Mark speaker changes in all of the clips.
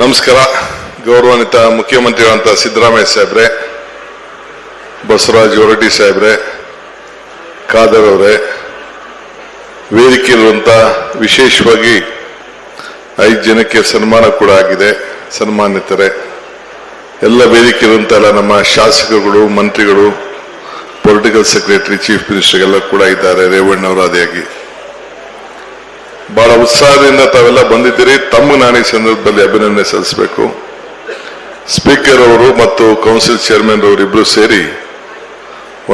Speaker 1: ನಮಸ್ಕಾರ. ಗೌರವಾನ್ವಿತ ಮುಖ್ಯಮಂತ್ರಿಗಳಂತ ಸಿದ್ದರಾಮಯ್ಯ ಸಾಹೇಬ್ರೆ, ಬಸವರಾಜ್ ಹೊರಟಿ ಸಾಹೇಬ್ರೆ, ಖಾದರ್ ಅವರೇ ವೇದಿಕೆಯಲ್ಲಿರುವಂತ ವಿಶೇಷವಾಗಿ ಐದು ಜನಕ್ಕೆ ಸನ್ಮಾನ ಕೂಡ ಆಗಿದೆ. ಸನ್ಮಾನಿತರೆ ಎಲ್ಲ ವೇದಿಕೆ ಎಲ್ಲ ನಮ್ಮ ಶಾಸಕರುಗಳು, ಮಂತ್ರಿಗಳು ಪೊಲಿಟಿಕಲ್ ಸೆಕ್ರೆಟರಿ ಚೀಫ್ ಮಿನಿಸ್ಟರ್ ಎಲ್ಲ ಕೂಡ ಇದ್ದಾರೆ. ರೇವಣ್ಣವರು ಆದಿಯಾಗಿ ಬಹಳ ಉತ್ಸಾಹದಿಂದ ತಾವೆಲ್ಲ ಬಂದಿದ್ದೀರಿ. ತಮ್ಮ ನಾನು ಸಂದರ್ಭದಲ್ಲಿ ಅಭಿನಂದನೆ ಸಲ್ಲಿಸಬೇಕು. ಸ್ಪೀಕರ್ ಅವರು ಮತ್ತು ಕೌನ್ಸಿಲ್ ಚೇರ್ಮನ್ ಅವರು ಇಬ್ರು ಸೇರಿ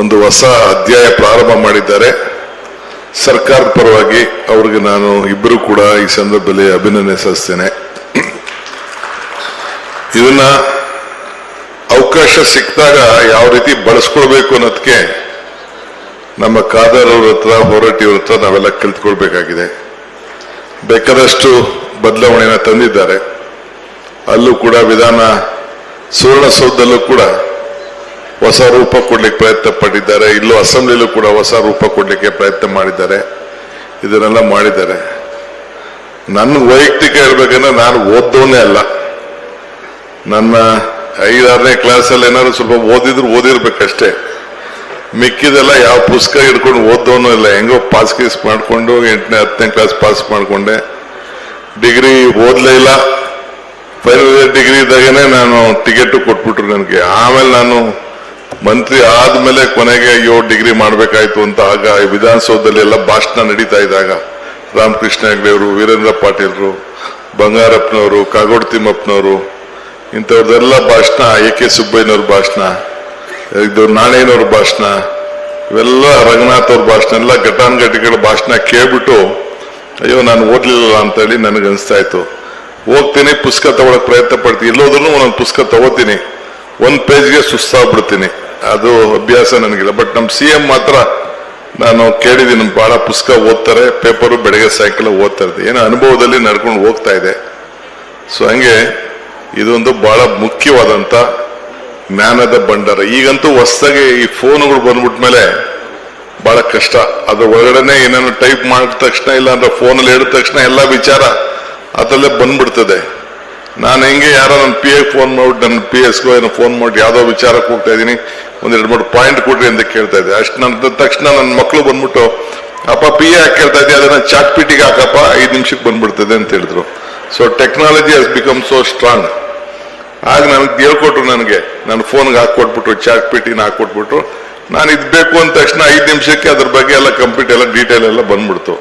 Speaker 1: ಒಂದು ಹೊಸ ಅಧ್ಯಾಯ ಪ್ರಾರಂಭ ಮಾಡಿದ್ದಾರೆ. ಸರ್ಕಾರದ ಪರವಾಗಿ ಅವ್ರಿಗೆ ನಾನು ಇಬ್ಬರು ಕೂಡ ಈ ಸಂದರ್ಭದಲ್ಲಿ ಅಭಿನಂದನೆ ಸಲ್ಲಿಸ್ತೇನೆ. ಇದನ್ನ ಅವಕಾಶ ಸಿಕ್ಕಿದಾಗ ಯಾವ ರೀತಿ ಬಳಸ್ಕೊಳ್ಬೇಕು ಅನ್ನೋದಕ್ಕೆ ನಮ್ಮ ಕಾದರ್ ಅವ್ರ ಹತ್ರ ಹೋರಾಟಿಯವ್ರ ಹತ್ರ ನಾವೆಲ್ಲ ಕಲಿತ್ಕೊಳ್ಬೇಕಾಗಿದೆ. ಬೇಕಾದಷ್ಟು ಬದಲಾವಣೆಯನ್ನು ತಂದಿದ್ದಾರೆ. ಅಲ್ಲೂ ಕೂಡ ವಿಧಾನ ಸುವರ್ಣಸೌಧದಲ್ಲೂ ಕೂಡ ಹೊಸ ರೂಪ ಕೊಡ್ಲಿಕ್ಕೆ ಪ್ರಯತ್ನ ಪಟ್ಟಿದ್ದಾರೆ. ಇಲ್ಲೂ ಅಸೆಂಬ್ಲಿಲೂ ಕೂಡ ಹೊಸ ರೂಪ ಕೊಡ್ಲಿಕ್ಕೆ ಪ್ರಯತ್ನ ಮಾಡಿದ್ದಾರೆ. ಇದನ್ನೆಲ್ಲ ಮಾಡಿದ್ದಾರೆ. ನನ್ನ ವೈಯಕ್ತಿಕ ಹೇಳ್ಬೇಕಂದ್ರೆ ನಾನು ಓದೋನೇ ಅಲ್ಲ. ನನ್ನ ಐದಾರನೇ ಕ್ಲಾಸಲ್ಲಿ ಏನಾದ್ರು ಸ್ವಲ್ಪ ಓದಿದ್ರು ಓದಿರ್ಬೇಕಷ್ಟೇ. ಮಿಕ್ಕಿದೆಲ್ಲ ಯಾವ ಪುಸ್ತಕ ಹಿಡ್ಕೊಂಡು ಓದೋನು ಇಲ್ಲ. ಹೆಂಗೋ ಪಾಸ್ ಗೀಸ್ ಮಾಡಿಕೊಂಡು ಎಂಟನೇ, ಹತ್ತನೇ ಕ್ಲಾಸ್ ಪಾಸ್ ಮಾಡಿಕೊಂಡೆ. ಡಿಗ್ರಿ ಓದಲೇ ಇಲ್ಲ. ಫೈನಲ್ ಇಯರ್ ಡಿಗ್ರಿ ಇದ್ದಾಗೇನೆ ನಾನು ಟಿಕೆಟ್ ಕೊಟ್ಬಿಟ್ರು ನನಗೆ. ಆಮೇಲೆ ನಾನು ಮಂತ್ರಿ ಆದಮೇಲೆ ಕೊನೆಗೆ ಅಯ್ಯೋ ಡಿಗ್ರಿ ಮಾಡಬೇಕಾಯ್ತು ಅಂತ ಆಗ ವಿಧಾನಸೌಧದಲ್ಲಿ ಎಲ್ಲ ಭಾಷಣ ನಡೀತಾ ಇದ್ದಾಗ ರಾಮಕೃಷ್ಣ ಹೆಗ್ಡೆ ಅವರು ವೀರೇಂದ್ರ ಪಾಟೀಲ್ರು, ಬಂಗಾರಪ್ಪನವರು, ಕಾಗೋಡು ತಿಮ್ಮಪ್ಪನವರು ಇಂಥವ್ರದ್ದೆಲ್ಲ ಭಾಷಣ, ಎ ಕೆ ಸುಬ್ಬಯ್ಯನವ್ರ ಭಾಷಣ. ಇದು ನಾಣೇನವ್ರ ಭಾಷಣ, ಇವೆಲ್ಲ ರಂಗನಾಥ್ ಅವ್ರ ಭಾಷಣ, ಎಲ್ಲ ಘಟಾನುಘಟಿಗಳ ಭಾಷಣ ಕೇಳ್ಬಿಟ್ಟು, ಅಯ್ಯೋ, ನಾನು ಓದ್ಲಿಲ್ಲ ಅಂತೇಳಿ ಅನಿಸ್ತಾ ಇತ್ತು ಹೋಗ್ತೀನಿ, ಪುಸ್ತಕ ತಗೊಳಕ್ ಪ್ರಯತ್ನ ಪಡ್ತೀನಿ. ಎಲ್ಲೋದ್ರೂ ಒಂದೊಂದು ಪುಸ್ತಕ ತಗೋತೀನಿ. ಒಂದು ಪೇಜ್ಗೆ ಸುಸ್ತಾಗ್ಬಿಡ್ತೀನಿ. ಅದು ಅಭ್ಯಾಸ ನನಗಿಲ್ಲ. ಬಟ್ ನಮ್ಮ ಸಿ ಎಂ ಮಾತ್ರ ನಾನು ಕೇಳಿದ್ದೀನಿ, ಭಾಳ ಪುಸ್ತಕ ಓದ್ತಾರೆ, ಪೇಪರು ಬೆಳಗ್ಗೆ ಸಾಯಂಕಾಲ ಓದ್ತಾ ಇದ್ದೆ ಏನೋ ಅನುಭವದಲ್ಲಿ ನಡ್ಕೊಂಡು ಹೋಗ್ತಾ ಇದೆ. ಸೊ, ಹಂಗೆ, ಇದೊಂದು ಬಹಳ ಮುಖ್ಯವಾದಂತ ಜ್ಞಾನದ ಭಂಡಾರ. ಈಗಂತೂ ಹೊಸದಾಗಿ ಈ ಫೋನ್ಗಳು ಬಂದ್ಬಿಟ್ಮೇಲೆ ಬಹಳ ಕಷ್ಟ. ಅದ್ರ ಒಳಗಡೆನೆ ಏನೇನು ಟೈಪ್ ಮಾಡಿದ ತಕ್ಷಣ ಇಲ್ಲ ಅಂದ್ರೆ ಫೋನಲ್ಲಿ ಹೇಳಿದ ತಕ್ಷಣ ಎಲ್ಲ ವಿಚಾರ ಅದರಲ್ಲೇ ಬಂದ್ಬಿಡ್ತದೆ. ನಾನು ಹೆಂಗೆ ಯಾರೋ ನನ್ನ ಪಿ ಎ ಫೋನ್ ಮಾಡ್ಬಿಟ್ಟು, ನನ್ನ ಪಿ ಎಸ್ಗೋ ಏನೋ ಫೋನ್ ಮಾಡಿ ಯಾವ್ದೋ ವಿಚಾರಕ್ಕೆ ಹೋಗ್ತಾ ಇದ್ದೀನಿ. ಒಂದೆರಡು ಮೂರು ಪಾಯಿಂಟ್ ಕೊಡ್ರಿ ಅಂತ ಕೇಳ್ತಾ ಇದ್ದೆ. ಅಷ್ಟು ನನ್ನ ತಕ್ಷಣ ನನ್ನ ಮಕ್ಕಳು ಬಂದ್ಬಿಟ್ಟು, ಅಪ್ಪ ಪಿ ಎ ಕೇಳ್ತಾ ಇದ್ದೆ ಅದನ್ನ ಚಾಟ್ ಪಿಟಿಗೆ ಹಾಕಪ್ಪ, ಐದು ನಿಮಿಷಕ್ಕೆ ಬಂದ್ಬಿಡ್ತದೆ ಅಂತ ಹೇಳಿದ್ರು. So technology has become so strong ಆಗ ನನಗೆ ಹೇಳ್ಕೊಟ್ರು ನನಗೆ. ನನ್ನ ಫೋನ್ಗೆ ಹಾಕೊಟ್ಬಿಟ್ರು ಚಾಟ್ ಪೇಟಿನ ಹಾಕೊಟ್ಬಿಟ್ರು ನಾನು ಇದು ಬೇಕು ಅಂದ ತಕ್ಷಣ ಐದು ನಿಮಿಷಕ್ಕೆ ಅದ್ರ ಬಗ್ಗೆ ಎಲ್ಲ ಕಂಪ್ಯೂಟರ್ ಎಲ್ಲ ಡೀಟೇಲ್ ಎಲ್ಲ ಬಂದ್ಬಿಡ್ತು.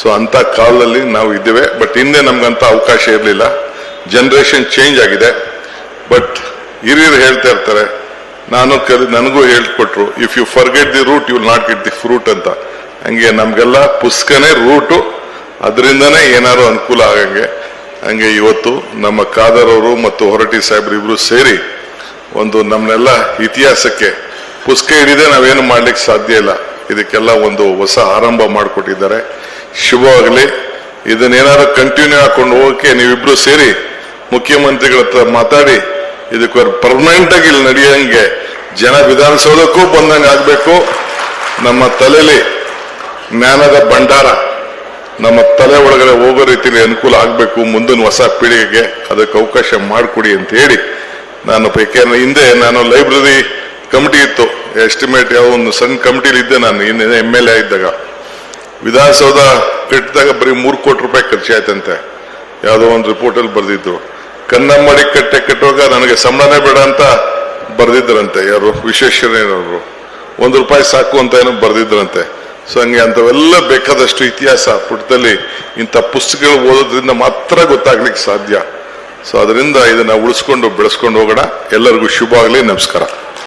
Speaker 1: ಸೊ ಅಂತ ಕಾಲದಲ್ಲಿ ನಾವು ಇದ್ದೇವೆ. ಬಟ್ ಹಿಂದೆ ನಮ್ಗಂತ ಅವಕಾಶ ಇರಲಿಲ್ಲ. ಜನ್ರೇಷನ್ ಚೇಂಜ್ ಆಗಿದೆ. ಬಟ್ ಹಿರಿಯರು ಹೇಳ್ತಾ ಇರ್ತಾರೆ, ನಾನು ಕಲಿ, ನನಗೂ ಹೇಳ್ಕೊಟ್ರು if you forget the root you not get the fruit ಅಂತ. ಹಂಗೆ ನಮಗೆಲ್ಲ ಪುಸ್ತಕನೇ ರೂಟು ಅದರಿಂದನೇ ಏನಾದ್ರು ಅನುಕೂಲ ಆಗಂಗೆ. ಹಂಗೆ ಇವತ್ತು ನಮ್ಮ ಖಾದರ್ ಅವರು ಮತ್ತು ಹೊರಟಿ ಸಾಹೇಬ್ರು ಇಬ್ರು ಸೇರಿ ಒಂದು ನಮ್ಮನ್ನೆಲ್ಲ ಇತಿಹಾಸಕ್ಕೆ ಪುಸ್ತಕ ಹಿಡಿದೇ ನಾವೇನು ಮಾಡ್ಲಿಕ್ಕೆ ಸಾಧ್ಯ ಇಲ್ಲ. ಇದಕ್ಕೆಲ್ಲ ಒಂದು ಹೊಸ ಆರಂಭ ಮಾಡಿಕೊಟ್ಟಿದ್ದಾರೆ. ಶುಭವಾಗಲಿ. ಇದನ್ನೇನಾದ್ರು ಕಂಟಿನ್ಯೂ ಹಾಕೊಂಡು ಹೋಗಕ್ಕೆ ನೀವಿಬ್ರು ಸೇರಿ ಮುಖ್ಯಮಂತ್ರಿಗಳ ಹತ್ರ ಮಾತಾಡಿ, ಇದಕ್ಕೆ ಪರ್ಮನೆಂಟ್ ಆಗಿ ಇಲ್ಲಿ ನಡೆಯಂಗೆ ಜನ ವಿಧಾನಸೌಧಕ್ಕೂ ಬಂದಂಗೆ ಆಗಬೇಕು. ನಮ್ಮ ತಲೆಯಲ್ಲಿ ಜ್ಞಾನದ ಭಂಡಾರ. ನಮ್ಮ ತಲೆ ಒಳಗಡೆ ಹೋಗೋ ರೀತಿಯಲ್ಲಿ ಅನುಕೂಲ ಆಗಬೇಕು, ಮುಂದಿನ ಹೊಸ ಪೀಳಿಗೆಗೆ ಅದಕ್ಕೆ ಅವಕಾಶ ಮಾಡಿಕೊಡಿ ಅಂತ ಹೇಳಿ ನಾನು ಯಾಕೆಂದ್ರೆ ಹಿಂದೆ ನಾನು ಲೈಬ್ರರಿ ಕಮಿಟಿ ಇತ್ತು, ಎಸ್ಟಿಮೇಟ್ ಯಾವ ಒಂದು ಸಣ್ಣ ಕಮಿಟಿಲಿ ಇದ್ದೆ ನಾನು ಇನ್ನೇನು ಎಂ ಎಲ್ ಎ ಇದ್ದಾಗ. ವಿಧಾನಸೌಧ ಕಟ್ಟಿದಾಗ ಬರೀ ಮೂರು ಕೋಟಿ ರೂಪಾಯಿ ಖರ್ಚಾಯ್ತಂತೆ, ಯಾವುದೋ ಒಂದು ರಿಪೋರ್ಟಲ್ಲಿ ಬರೆದಿದ್ರು ಕನ್ನಂಬಾಡಿ ಕಟ್ಟೆ ಕಟ್ಟುವಾಗ ನನಗೆ ಸಂಬಳನೇ ಬೇಡ ಅಂತ ಬರೆದಿದ್ರಂತೆ ಯಾರು ವಿಶ್ವೇಶ್ವರಯ್ಯನವರು. ಒಂದು ರೂಪಾಯಿ ಸಾಕು ಅಂತ ಏನೋ ಬರೆದಿದ್ರಂತೆ ಸೊ ಹಂಗೆ ಅಂಥವೆಲ್ಲ ಬೇಕಾದಷ್ಟು ಇತಿಹಾಸ ಪುಟದಲ್ಲಿ ಇಂಥ ಪುಸ್ತಕಗಳು ಓದೋದ್ರಿಂದ ಮಾತ್ರ ಗೊತ್ತಾಗ್ಲಿಕ್ಕೆ ಸಾಧ್ಯ. ಸೊ ಅದರಿಂದ ಇದನ್ನ ಉಳಿಸ್ಕೊಂಡು ಬೆಳೆಸ್ಕೊಂಡು ಹೋಗೋಣ. ಎಲ್ಲರಿಗೂ ಶುಭ ಆಗಲಿ ನಮಸ್ಕಾರ.